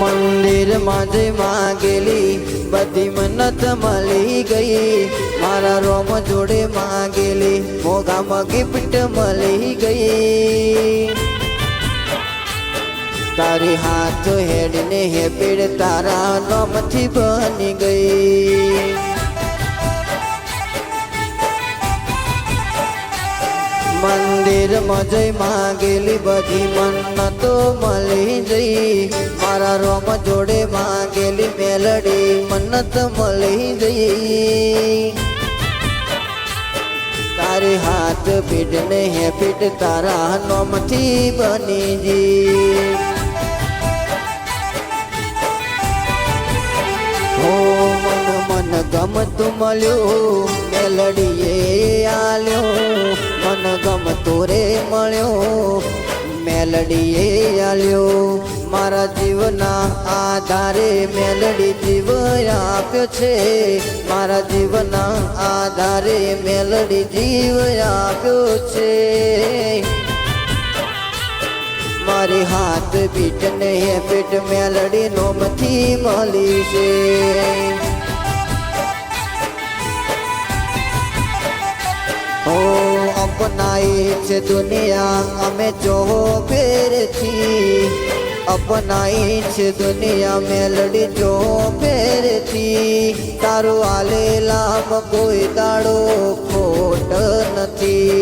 મંદિરમાં જઈ માગેલી, બધી મન્નત મળી ગઈ. મારા રોમ જોડે માગેલી મોગામાં ગિફ્ટ મળી ગઈ. તારી હાથ હેડને હેપીડ તારા નોમથી બની ગઈ. મંદિરમાં જઈ માગેલી, બધી મન્નતો મળી જઈ મારા રોમ જોડે માંગેલી મેલડી મન્નત મળી જઈ તારી હાથ પીઠ ને હે પીઠ તારા નોમથી બની જી હો મન મન ગમતું મળ્યું, મેલડીએ આલ્યો. મન ગમતું રે મળ્યો મેલડીએ આલ્યો. મારા જીવના આધારે મેલડી જીવ આપ્યો છે. મારા જીવના આધારે મેલડી જીવ આપ્યો છે. મારી હાથ પીઠ ને પીઠ મેલડી નોમથી મળી છે. ઓ અપનાઈ છે દુનિયા, અમે જો ફેરથી અપનાઈ છે દુનિયા, મેલડી જો ફેરથી તારું આલેલામ કોઈ દાડો ખોટ નથી.